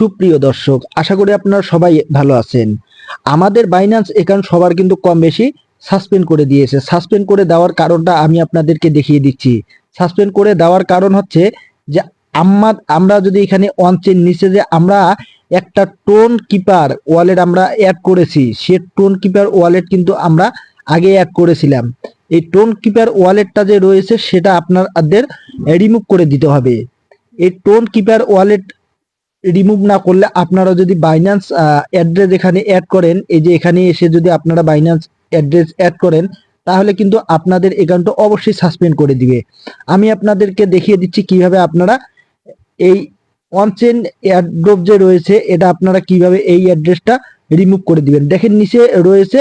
সুপ্রিয় দর্শক, আশা করি আপনারা সবাই ভালো আছেন। আমাদের বাইন্যান্স অ্যাকাউন্ট সবার কিন্তু কম বেশি সাসপেন্ড করে দিয়েছে। সাসপেন্ড করে দেওয়ার কারণটা আমি আপনাদেরকে দেখিয়ে দিচ্ছি। সাসপেন্ড করে দেওয়ার কারণ হচ্ছে যে আমরা আমরা যদি এখানে অনচেন নিচে যে আমরা একটা টোন কিপার ওয়ালেট আমরা অ্যাড করেছি, সে টোন কিপার ওয়ালেট কিন্তু আমরা আগে অ্যাড করেছিলাম। এই টোন কিপার ওয়ালেটটা যে রয়েছে, সেটা আপনাদের রিমুভ করে দিতে হবে। এই টোন কিপার ওয়ালেট রিমুভ না করলে আপনারা যদি বাইন্যান্স অ্যাড্রেস এখানে অ্যাড করেন, এই যে এখানে এসে যদি আপনারা বাইন্যান্স অ্যাড্রেস অ্যাড করেন, তাহলে কিন্তু আপনাদের অ্যাকাউন্টটা অবশ্যই সাসপেন্ড করে দিবে। আমি আপনাদেরকে দেখিয়ে দিচ্ছি কীভাবে আপনারা এই অনচেন অ্যাড্রপ যে রয়েছে, এটা আপনারা কীভাবে এই অ্যাড্রেসটা রিমুভ করে দিবেন। দেখেন নিচে রয়েছে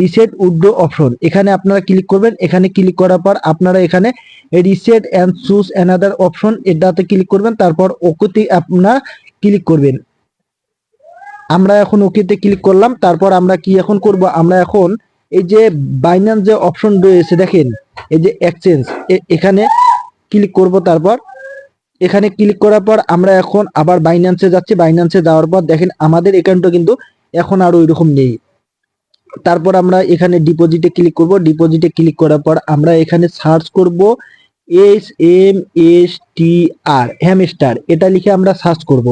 রিসেট উড্রো অপশন এখানে আপনারা ক্লিক করবেন, এখানে ক্লিক করার পর আপনারা এখানে reset and choose another option এটাতে ক্লিক করবেন, তারপর ওকেতে আপনারা ক্লিক করবেন। আমরা এখন ওকেতে ক্লিক করলাম, তারপর আমরা কি এখন করব? আমরা এখন এই যে বাইন্যান্স যে অপশন রয়েছে, দেখেন, এই যে এক্সচেঞ্জ এখানে ক্লিক করব তারপর। এখানে ক্লিক করার পর আমরা এখন আবার বাইন্যান্সে যাচ্ছি। বাইন্যান্সে যাওয়ার পর দেখেন, আমাদের অ্যাকাউন্টটা কিন্তু এখন আর ওই রকম নেই। তারপর আমরা এখানে ডিপোজিটে ক্লিক করব। ডিপোজিটে ক্লিক করার পর আমরা এখানে সার্চ করব। S M S T R hamster এটা লিখে আমরা সার্চ করব।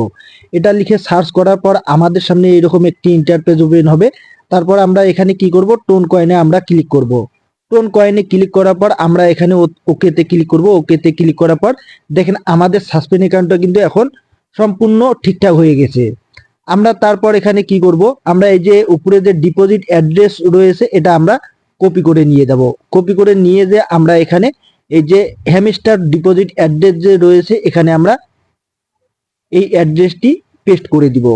এটা লিখে সার্চ করার পর আমাদের সামনে এরকম একটি ইন্টারপেজ ওপেন হবে। তারপর আমরা এখানে কি করব? টোন কয়েনে আমরা ক্লিক করব। টোন কয়েনে ক্লিক করার পর আমরা এখানে ওকেতে ক্লিক করব। ওকেতে ক্লিক করার পর দেখেন আমাদের সাসপেন্ড অ্যাকাউন্টটা কিন্তু এখন সম্পূর্ণ ঠিকঠাক হয়ে গেছে। আমরা তারপর এখানে কি করব? আমরা এই যে উপরে যে ডিপোজিট অ্যাড্রেস রয়েছে, এটা আমরা কপি করে নিয়ে যাব। কপি করে নিয়ে যে আমরা এখানে এই যে হ্যামিস্টার ডিপোজিট অ্যাড্রেস যে রয়েছে, এখানে আমরা এই অ্যাড্রেসটি পেস্ট করে দিব।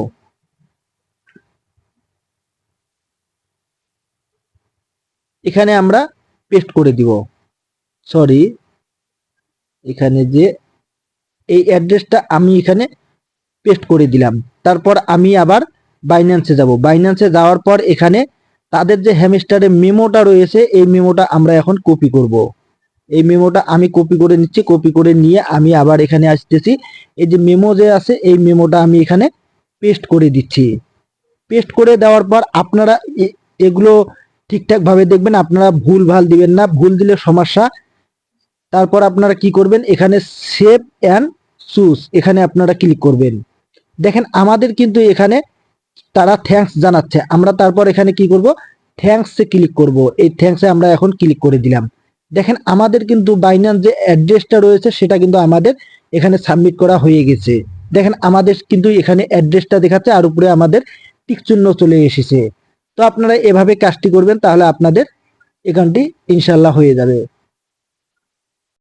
এখানে আমরা পেস্ট করে দিব। সরি এখানে যে এই অ্যাড্রেসটা আমি এখানে পেস্ট করে দিলাম। তারপর আমি আবার বাইন্যান্সে যাব। বাইন্যান্সে যাওয়ার পর এখানে তাদের যে হ্যামস্টারের মেমোটা রয়েছে, এই মেমোটা আমরা এখন কপি করব। এই মেমোটা আমি কপি করে নিচ্ছি কপি করে নিয়ে আমি আবার এখানে আসতেছি। এই যে মেমো যে আছে, এই মেমোটা আমি এখানে পেস্ট করে দিচ্ছি। পেস্ট করে দেওয়ার পর আপনারা এগুলো ঠিকঠাক ভাবে দেখবেন, আপনারা ভুল ভালো দিবেন না, ভুল দিলে সমস্যা। তারপর আপনারা কি করবেন, এখানে সেভ অ্যান্ড চুজ এখানে আপনারা ক্লিক করবেন। দেখেন, আমাদের কিন্তু এখানে তারা থ্যাঙ্কস জানাচ্ছে। আমরা তারপর এখানে কি করব থ্যাঙ্কসে ক্লিক করব। এই থ্যাঙ্কসে আমরা এখন ক্লিক করে দিলাম। দেখেন, আমাদের কিন্তু বাইন্যান্স যে অ্যাড্রেসটা রয়েছে, সেটা কিন্তু আমাদের এখানে সাবমিট করা হয়ে গেছে। দেখেন, আমাদের কিন্তু এখানে অ্যাড্রেসটা দেখাচ্ছে, আর উপরে আমাদের টিক চিহ্ন চলে এসেছে। তো আপনারা এভাবে কাজটি করবেন, তাহলে আপনাদের অ্যাকাউন্টটি ইনশাল্লাহ হয়ে যাবে।